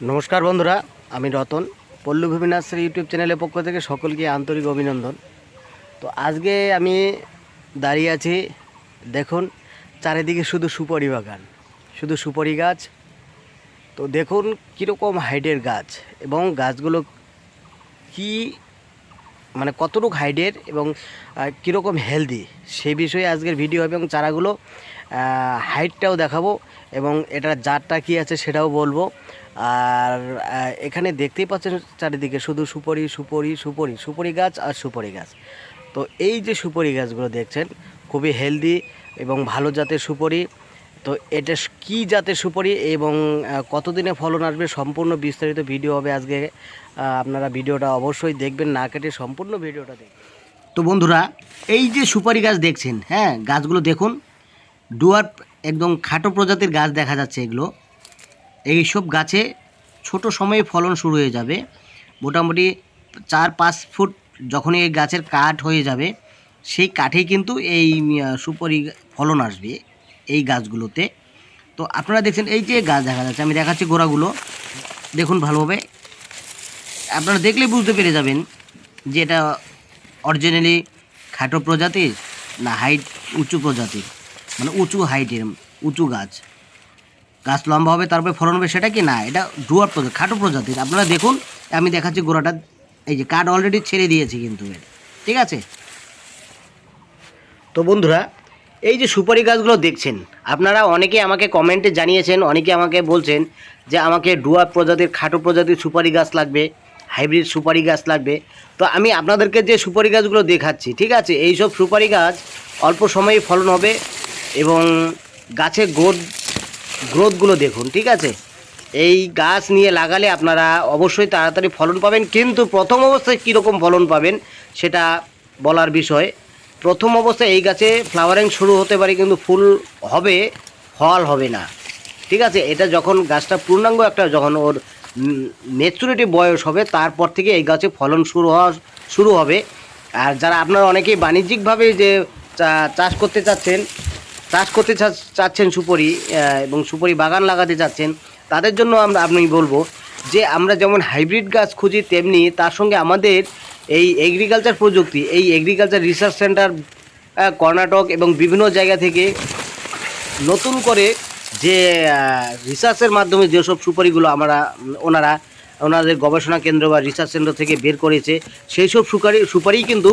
নমস্কার বন্ধুরা, আমি রতন। পল্লুভূমি নার্সারি ইউটিউব চ্যানেলের পক্ষ থেকে সকলকে আন্তরিক অভিনন্দন। তো আজকে আমি দাঁড়িয়ে আছি, দেখুন, চারিদিকে শুধু সুপারি বাগান, শুধু সুপারি গাছ। তো দেখুন কীরকম হাইটের গাছ এবং গাছগুলো কি মানে কতটুকু হাইটের এবং কীরকম হেলদি সেই বিষয়ে আজকের ভিডিও হবে এবং চারাগুলো হাইটটাও দেখাবো। এবং এটার জাতটা কী আছে সেটাও বলব। আর এখানে দেখতেই পাচ্ছেন চারিদিকে শুধু সুপরি সুপরি সুপরি সুপরি গাছ আর সুপরি গাছ। তো এই যে সুপরি গাছগুলো দেখছেন, খুবই হেলদি এবং ভালো জাতের সুপরি। তো এটা কী জাতের সুপারি এবং কতদিনে ফলন আসবে সম্পূর্ণ বিস্তারিত ভিডিও হবে আজকে। আপনারা ভিডিওটা অবশ্যই দেখবেন, না কেটে সম্পূর্ণ ভিডিওটা দেখবেন। তো বন্ধুরা, এই যে সুপারি গাছ দেখছেন হ্যাঁ গাছগুলো দেখুন ডুয়ার একদম খাটো প্রজাতির গাছ দেখা যাচ্ছে এগুলো। এইসব গাছে ছোট সময়ে ফলন শুরু হয়ে যাবে। মোটামুটি চার পাঁচ ফুট যখনই এই গাছের কাঠ হয়ে যাবে, সেই কাঠেই কিন্তু এই সুপারি ফলন আসবে এই গাছগুলোতে। তো আপনারা দেখছেন এই যে গাছ দেখা যাচ্ছে, আমি দেখাচ্ছি গোড়াগুলো। দেখুন ভালোভাবে। আপনারা দেখলে বুঝতে পেরে যাবেন যে এটা অরিজিনালি খাটো প্রজাতির না হাইট উঁচু প্রজাতির। মানে উঁচু হাইটের উঁচু গাছ। গাছ লম্বা হবে, তারপরে ফলন হবে, সেটা কি না? এটা ডুয়ার প্রজাতি, খাটো প্রজাতির। আপনারা দেখুন, আমি দেখাচ্ছি গোড়াটা। এই যে কাঠ অলরেডি ছেড়ে দিয়েছি কিন্তু এর। ঠিক আছে? তো বন্ধুরা, এই যে সুপারি গাছগুলো দেখছেন, আপনারা অনেকে আমাকে কমেন্টে জানিয়েছেন, অনেকে আমাকে বলছেন যে আমাকে ডুয়া প্রজাতির, খাটো প্রজাতির সুপারি গাছ লাগবে, হাইব্রিড সুপারি গাছ লাগবে। তো আমি আপনাদেরকে যে সুপারি গাছগুলো দেখাচ্ছি, ঠিক আছে? এই সব সুপারি গাছ অল্প সময়ে ফলন হবে এবং গাছের গ্রোথ গ্রোথগুলো দেখুন, ঠিক আছে? এই গাছ নিয়ে লাগালে আপনারা অবশ্যই তাড়াতাড়ি ফলন পাবেন, কিন্তু প্রথম অবস্থায় কীরকম ফলন পাবেন সেটা বলার বিষয়। প্রথম অবস্থায় এই গাছে ফ্লাওয়ারিং শুরু হতে পারে, কিন্তু ফুল হবে, ফল হবে না। ঠিক আছে? এটা যখন গাছটা পূর্ণাঙ্গ একটা যখন ওর ম্যাচুরিটি বয়স হবে, তারপর থেকে এই গাছে ফলন শুরু হওয়া শুরু হবে। আর যারা আপনারা অনেকেই বাণিজ্যিকভাবে যে চাষ করতে চাচ্ছেন চাষ করতে চাচ্ছেন সুপরি এবং সুপরি বাগান লাগাতে চাচ্ছেন, তাদের জন্য আমরা আপনি বলব যে আমরা যেমন হাইব্রিড গাছ খুঁজি, তেমনি তার সঙ্গে আমাদের এই এগ্রিকালচার প্রযুক্তি, এই এগ্রিকালচার রিসার্চ সেন্টার কর্ণাটক এবং বিভিন্ন জায়গা থেকে নতুন করে যে রিসার্চের মাধ্যমে যেসব সুপারিগুলো আমরা ওনারা ওনাদের গবেষণা কেন্দ্র বা রিসার্চ কেন্দ্র থেকে বের করেছে, সেই সব সুপারি সুপারি কিন্তু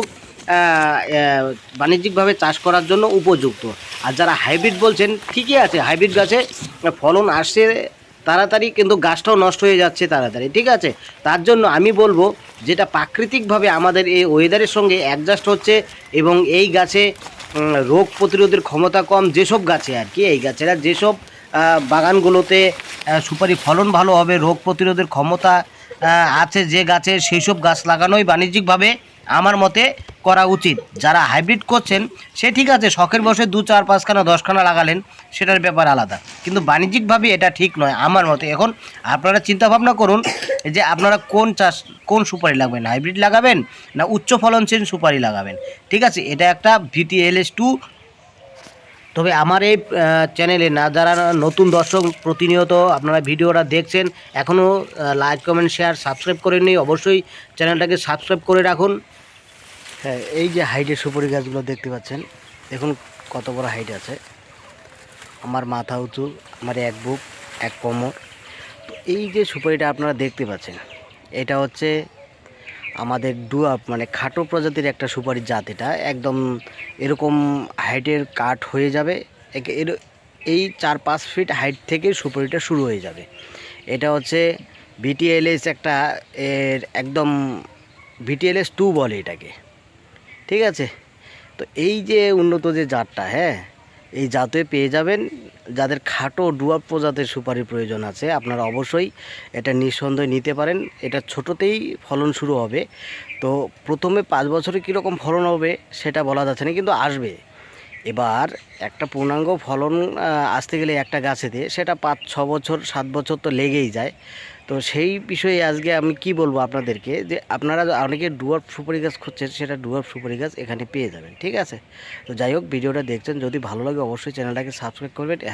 বাণিজ্যিকভাবে চাষ করার জন্য উপযুক্ত। আর যারা হাইব্রিড বলছেন, ঠিকই আছে, হাইব্রিড গাছে ফলন আসছে তাড়াতাড়ি, কিন্তু গাছটাও নষ্ট হয়ে যাচ্ছে তাড়াতাড়ি, ঠিক আছে? তার জন্য আমি বলব, যেটা প্রাকৃতিকভাবে আমাদের এই ওয়েদারের সঙ্গে অ্যাডজাস্ট হচ্ছে এবং এই গাছে রোগ প্রতিরোধের ক্ষমতা কম, যেসব গাছে আর কি, এই গাছেরা যেসব বাগানগুলোতে সুপারি ফলন ভালো হবে, রোগ প্রতিরোধের ক্ষমতা আছে যে গাছে সেই সব গাছ লাগানোই বাণিজ্যিকভাবে আমার মতে করা উচিত। যারা হাইব্রিড করছেন, সে ঠিক আছে, শখের বসে দু চার, পাঁচখানা, দশখানা লাগালেন, সেটার ব্যাপার আলাদা। কিন্তু বাণিজ্যিকভাবে এটা ঠিক নয়, আমার মতে। এখন আপনারা চিন্তা ভাবনা করুন যে আপনারা কোন চাষ, কোন সুপারি লাগবেন? হাইব্রিড লাগাবেন না উচ্চ ফলনশীল সুপারি লাগাবেন? ঠিক আছে, এটা একটা ভিটিএলএস টু তবে আমার এই চ্যানেলে না, যারা নতুন দর্শক, প্রতিনিয়ত আপনারা ভিডিওটা দেখছেন, এখনও লাইক কমেন্ট শেয়ার সাবস্ক্রাইব করেননি, অবশ্যই চ্যানেলটাকে সাবস্ক্রাইব করে রাখুন। হ্যাঁ এই যে হাইটের সুপারি গাছগুলো দেখতে পাচ্ছেন, দেখুন কত বড় হাইট আছে। আমার মাথা উঁচু, আমার এক বুক, এক কোমর। তো এই যে সুপারিটা আপনারা দেখতে পাচ্ছেন, এটা হচ্ছে আমাদের ডুয়াপ মানে খাটো প্রজাতির একটা সুপারি জাত এটা। একদম এরকম হাইটের কাঠ হয়ে যাবে এর, এই চার পাঁচ ফিট হাইট থেকে সুপারিটা শুরু হয়ে যাবে। এটা হচ্ছে বিটিএলএস একটা, এর একদম বিটিএলএস টু বলে এটাকে। ঠিক আছে? তো এই যে উন্নত যে জাতটা হ্যাঁ এই জাতে পেয়ে যাবেন। যাদের খাটো ডুয়াপ প্রজাতির সুপারির প্রয়োজন আছে, আপনারা অবশ্যই এটা নিঃসন্দেহে নিতে পারেন। এটা ছোটোতেই ফলন শুরু হবে। তো প্রথমে পাঁচ বছরে কীরকম ফলন হবে সেটা বলা যাচ্ছে না, কিন্তু আসবে। এবার একটা পূর্ণাঙ্গ ফলন আসতে গেলে একটা গাছেতে, সেটা পাঁচ, ছ বছর, সাত বছর তো লেগেই যায়। তো সেই বিষয়ে আজকে আমি কি বলব আপনাদেরকে যে আপনারা অনেকে ডুয়ার্ফ সুপারি গাছ খুঁজছেন, সেটা ডুয়ার্ফ সুপারি গাছ এখানে পেয়ে যাবেন, ঠিক আছে? তো যাই হোক, ভিডিওটা দেখছেন, যদি ভালো লাগে অবশ্যই চ্যানেলটাকে সাবস্ক্রাইব করবেন হ্যাঁ।